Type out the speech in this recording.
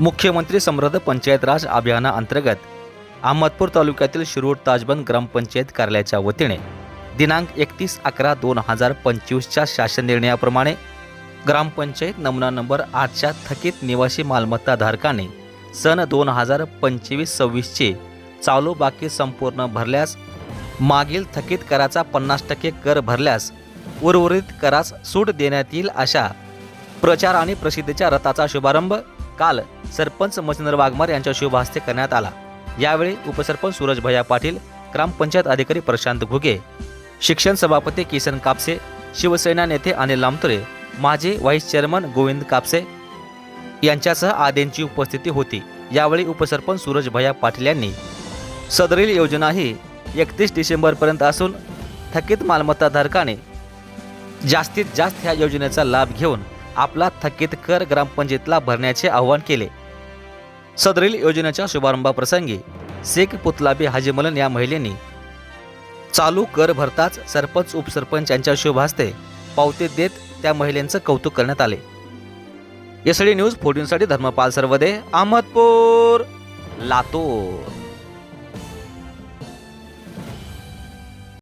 मुख्यमंत्री समृद्ध पंचायत राज अभियानाअंतर्गत अहमदपूर तालुक्यातील शिरूर ताजबंद ग्रामपंचायत कार्यालयाच्या वतीने दिनांक एकतीस अकरा दोन हजार पंचवीसच्या शासन निर्णयाप्रमाणे ग्रामपंचायत नमुना नंबर आठच्या थकीत निवासी मालमत्ता धारकाने सन दोन हजार पंचवीस सव्वीसचे चालू बाकी संपूर्ण भरल्यास मागील थकीत कराचा पन्नास टक्के कर भरल्यास उर्वरित करास सूट देण्यात येईल अशा प्रचार आणि प्रसिद्धीच्या रथाचा शुभारंभ काल सरपंच मच्छिंद्र वाघमार यांच्या शुभहस्ते करण्यात आला. यावेळी उपसरपंच सूरज भैया पाटील ग्रामपंचायत अधिकारी प्रशांत घुगे शिक्षण सभापती किसन कापसे शिवसेना नेते अनिल लामतुरे माजी व्हाईस चेअरमन गोविंद कापसे यांच्यासह आदींची उपस्थिती होती. यावेळी उपसरपंच सूरज भैया पाटील यांनी सदरील योजना ही एकतीस डिसेंबरपर्यंत असून थकीत मालमत्ताधारकाने जास्तीत जास्त ह्या योजनेचा लाभ घेऊन आपला थकीत कर ग्रामपंचायतीला भरण्याचे आवाहन केले. सदरील योजनेच्या शुभारंभाप्रसंगी शेख पुतलाबी हाजीमलन या महिलेनी चालू कर भरताच सरपंच उपसरपंच यांच्या शुभ हस्ते पावते देत त्या महिलेचं कौतुक करण्यात आले. एसडी न्यूज फोर्टीनसाठी धर्मपाल सर्वदे अहमदपूर लातूर.